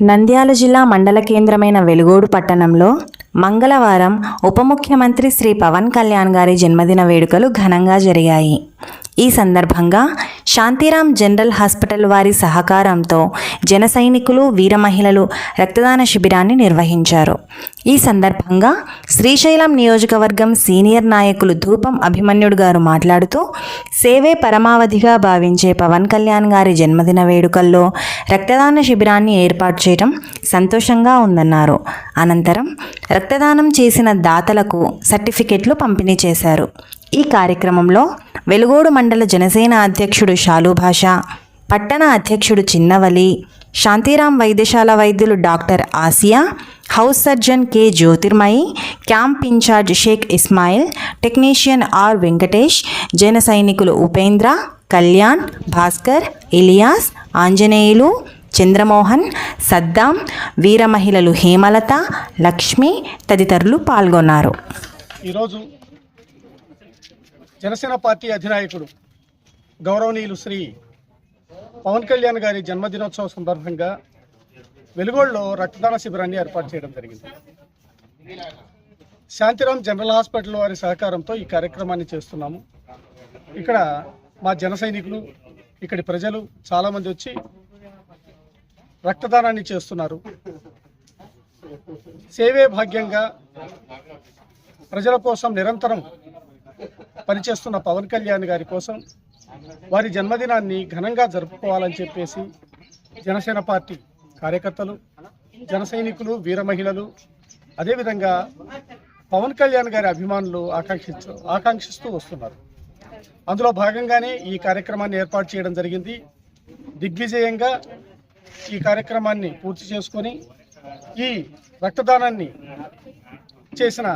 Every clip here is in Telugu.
నంద్యాల జిల్లా మండల కేంద్రమైన వెలుగోడు పట్టణంలో మంగళవారం ఉప ముఖ్యమంత్రి శ్రీ పవన్ కళ్యాణ్ గారి జన్మదిన వేడుకలు ఘనంగా జరిగాయి. ఈ సందర్భంగా శాంతిరాం జనరల్ హాస్పిటల్ వారి సహకారంతో జన సైనికులు వీర మహిళలు రక్తదాన శిబిరాన్ని నిర్వహించారు. ఈ సందర్భంగా శ్రీశైలం నియోజకవర్గం సీనియర్ నాయకులు ధూపం అభిమన్యుడు గారు మాట్లాడుతూ సేవే పరమావధిగా భావించే పవన్ కళ్యాణ్ గారి జన్మదిన వేడుకల్లో రక్తదాన శిబిరాన్ని ఏర్పాటు చేయడం సంతోషంగా ఉందన్నారు. అనంతరం రక్తదానం చేసిన దాతలకు సర్టిఫికెట్లు పంపిణీ చేశారు. ఈ కార్యక్రమంలో వెలుగోడు మండల జనసేన అధ్యక్షుడు షాలు భాష పట్టణ అధ్యక్షుడు చిన్నవలి శాంతిరాం వైద్యశాల వైద్యులు doctor Asiya house surgeon K Jyothirmayi camp in charge Sheikh Ismail technician R Venkatesh జన సైనికులు ఉపేంద్ర కళ్యాణ్ భాస్కర్ ఇలియాస్ ఆంజనేయులు చంద్రమోహన్ సద్దాం వీరమహిళలు హేమలత లక్ష్మి తదితరులు పాల్గొన్నారు. ఈరోజు జనసేన పార్టీ అధినాయకుడు గౌరవనీయులు శ్రీ పవన్ కళ్యాణ్ గారి జన్మదినోత్సవ సందర్భంగా వెలుగోళ్ళలో రక్తదాన శిబిరాన్ని ఏర్పాటు చేయడం జరిగింది. శాంతిరామ్ జనరల్ హాస్పిటల్ వారి సహకారంతో ఈ కార్యక్రమాన్ని చేస్తున్నాము. ఇక్కడ మా జన సైనికులు ఇక్కడి ప్రజలు చాలామంది వచ్చి రక్తదానాన్ని చేస్తున్నారు. సేవే భాగ్యంగా ప్రజల కోసం నిరంతరం పనిచేస్తున్న పవన్ కళ్యాణ్ గారి కోసం వారి జన్మదినాన్ని ఘనంగా జరుపుకోవాలని చెప్పేసి జనసేన పార్టీ కార్యకర్తలు జన సైనికులు వీర మహిళలు అదేవిధంగా పవన్ కళ్యాణ్ గారి అభిమానులు ఆకాంక్షిస్తూ ఆకాంక్షిస్తూ వస్తున్నారు. అందులో భాగంగానే ఈ కార్యక్రమాన్ని ఏర్పాటు చేయడం జరిగింది. దిగ్విజయంగా ఈ కార్యక్రమాన్ని పూర్తి చేసుకొని ఈ రక్తదానాన్ని చేసిన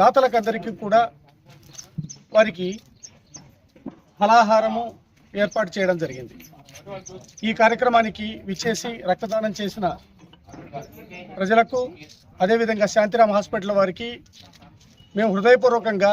దాతలకందరికీ కూడా వారికి ఫలాహారము ఏర్పాటు చేయడం జరిగింది. ఈ కార్యక్రమానికి విచ్చేసి రక్తదానం చేసిన ప్రజలకు అదేవిధంగా శాంతిరామ్ హాస్పిటల్ వారికి మేము హృదయపూర్వకంగా